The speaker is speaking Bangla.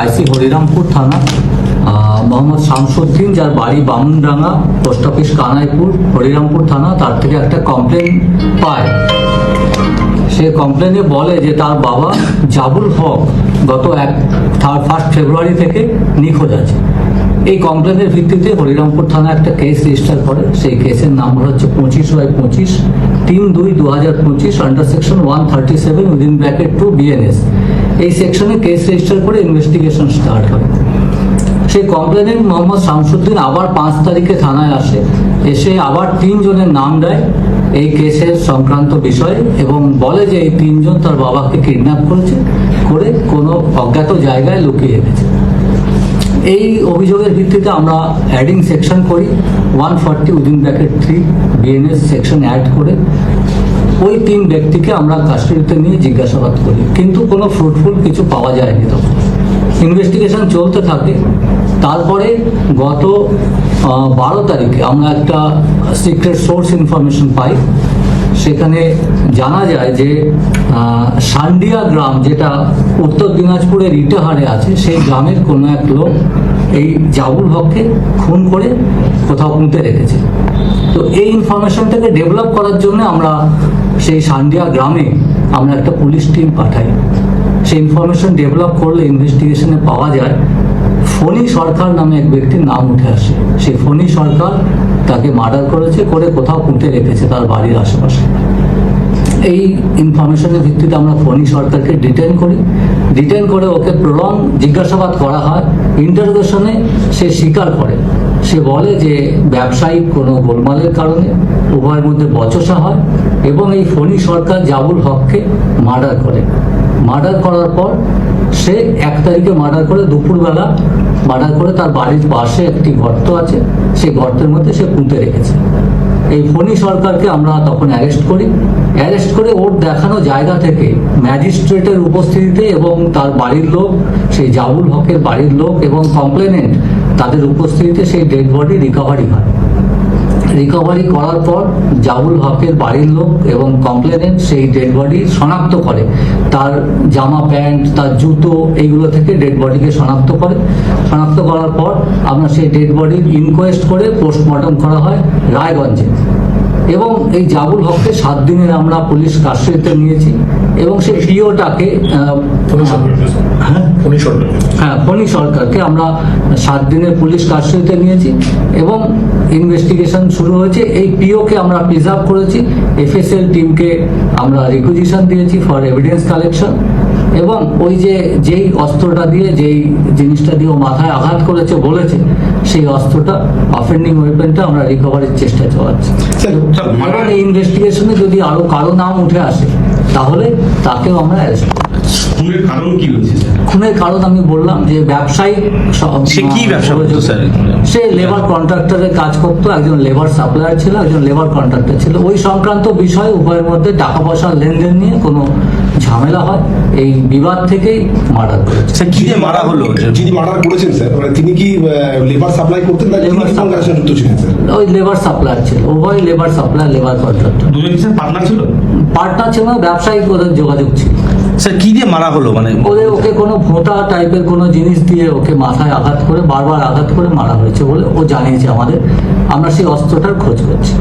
আইসি হরিরামপুর থানা মোহাম্মদ শামসুদ্দিন, যার বাড়ি বামুনডাঙ্গা, পোস্ট অফিস কানাইপুর, হরিরামপুর থানা, তার থেকে একটা কমপ্লেন পায়। সে কমপ্লেনে বলে যে তার বাবা জাবুল হক গত এক থার্ড ফার্স্ট ফেব্রুয়ারি থেকে নিখোঁজ আছে। এই কমপ্লেনের ভিত্তিতে হরিরামপুর থানা একটা কেস রেজিস্টার করে। সেই কেসের নাম্বার হচ্ছে পঁচিশ বাই পঁচিশ, তিন দুই দু হাজার পঁচিশ under section one thirty seven within bracket two BNS এই সেকশনে কেস রেজিস্টার করে ইনভেস্টিগেশন স্টার্ট হয়। সেই কমপ্লেনে মোহাম্মদ শামসুদ্দিন আবার পাঁচ তারিখে থানায় আসে। এসে আবার তিনজনের নাম দেয় এই কেসের সংক্রান্ত বিষয়ে এবং বলে যে এই তিনজন তার বাবাকে কিডন্যাপ করেছে, করে কোনো অজ্ঞাত জায়গায় লুকিয়ে রেখেছে। এই অভিযোগের ভিত্তিতে আমরা অ্যাডিং সেকশন করি one forty within bracket three BNS section add করে ওই তিন ব্যক্তিকে আমরা কাস্টডিতে নিয়ে জিজ্ঞাসাবাদ করি। কিন্তু কোনো ফ্রুটফুল কিছু পাওয়া যায়নি তখন। ইনভেস্টিগেশন চলতে থাকে। তারপরে গত বারো তারিখে আমরা একটা সিক্রেট সোর্স ইনফরমেশন পাই। সেখানে জানা যায় যে সান্ডিয়া গ্রাম যেটা উত্তর দিনাজপুরের ইটাহারে আছে, সেই গ্রামের কোনো এক লোক এই জাবুল হককে খুন করে কোথাও পুঁতে রেখেছে। তো এই ইনফরমেশনটাকে ডেভেলপ করার জন্য আমরা সেই সান্ডিয়া গ্রামে আমরা একটা পুলিশ টিম পাঠাই। সেই ইনফরমেশন ডেভেলপ করলে ইনভেস্টিগেশনে পাওয়া যায়। ফণি সরকার নামে এক ব্যক্তির নাম উঠে আসে। সেই ফণি সরকার তাকে মার্ডার করেছে, করে কোথাও পুঁতে রেখেছে তার বাড়ির আশেপাশে। এই ইনফরমেশনের ভিত্তিতে আমরা ফণি সরকারকে ডিটেন করি। ডিটেন করে ওকে প্রলং জিজ্ঞাসাবাদ করা হয়। ইন্টারোগেশনে সে স্বীকার করে। সে বলে যে ব্যবসায়িক কোনো গোলমালের কারণে উভয়ের মধ্যে বচসা হয় এবং এই ফণি সরকার জাবুল হককে মার্ডার করে। মার্ডার করার পর সে এক তারিখে মার্ডার করে দুপুরবেলা মার্ডার করে তার বাড়ির পাশে একটি গর্ত আছে, সেই গর্তের মধ্যে সে পুঁতে রেখেছে। এই ফণি সরকারকে আমরা তখন অ্যারেস্ট করি। অ্যারেস্ট করে ওর দেখানো জায়গা থেকে ম্যাজিস্ট্রেটের উপস্থিতিতে এবং তার বাড়ির লোক, সেই জাবুল হকের বাড়ির লোক এবং কমপ্লেনেন্ট তাদের উপস্থিতিতে সেই ডেড বডি রিকভারি হয়। রিকভারি করার পর জাবুল হকের বাড়ির লোক এবং কমপ্লেনেন্ট সেই ডেড বডি শনাক্ত করে। তার জামা, প্যান্ট, তার জুতো এইগুলো থেকে ডেড বডিকে শনাক্ত করে। শনাক্ত করার পর আপনার সেই ডেড বডির ইনকোয়েস্ট করে পোস্টমর্টম করা হয় রায়গঞ্জে। এবং এই জাবুল হককে সাত দিনের আমরা পুলিশ কাস্টডিতে নিয়েছি এবং সেই পিওটাকে হ্যাঁ? উনি হ্যাঁ ফণি সরকারকে আমরা সাত দিনের পুলিশ কাস্টডিতে নিয়েছি এবং ইনভেস্টিগেশন শুরু হয়েছে। এই পিওকে আমরা প্রিজার্ভ করেছি। এফএসএল টিমকে আমরা রিকুইজিশন দিয়েছি ফর এভিডেন্স কালেকশন এবং ওই যে যেই অস্ত্রটা দিয়ে যেই জিনিসটা দিয়ে ও মাথায় আঘাত করেছে বলেছে সেই অস্ত্রটা অফেন্ডিং ওয়েপেনটা আমরা রিকভারির চেষ্টা চালাচ্ছি। ইনভেস্টিগেশনে যদি আরও কারও নাম উঠে আসে তাহলে তাকেও আমরা অ্যারেস্ট খুনের কারণ কি স্যার খুনের কারণ আমি বললাম যে ব্যবসায়িক স- কি ব্যবসা করতো স্যার? সে লেবার কন্ট্রাক্টরের কাজ করতো একজন লেবার সাপ্লায়ার ছিল একজন লেবার কন্ট্রাক্টর ছিল। ওই সংক্রান্ত বিষয়ে উভয়ের মধ্যে টাকা পয়সার লেনদেন নিয়ে কোনো ঝামেলা হয়। এই বিবাদ থেকেই মার্ডার করেছে। স্যার কি দিয়ে মারা হলো? যিনি মার্ডার করেছেন স্যার মানে তিনি কি লেবার সাপ্লাই করতেন না সাথে যুক্ত ছিলেন স্যার? ওই লেবার সাপ্লায়ার ছিল। উভয় লেবার সাপ্লায়ার লেবার কন্ট্রাক্টর দুজন কি স্যার পার্টনার ছিল? পার্টনার ছিল না, ব্যবসায়িক ওদের যোগাযোগ ছিল। স্যার কি দিয়ে মারা হলো? মানে ওদের ওকে কোনো ভোঁতা টাইপের কোনো জিনিস দিয়ে ওকে মাথায় আঘাত করে বারবার আঘাত করে মারা হয়েছে বলে ও জানিয়েছে আমাদের। আমরা সেই অস্ত্রটার খোঁজ করছি।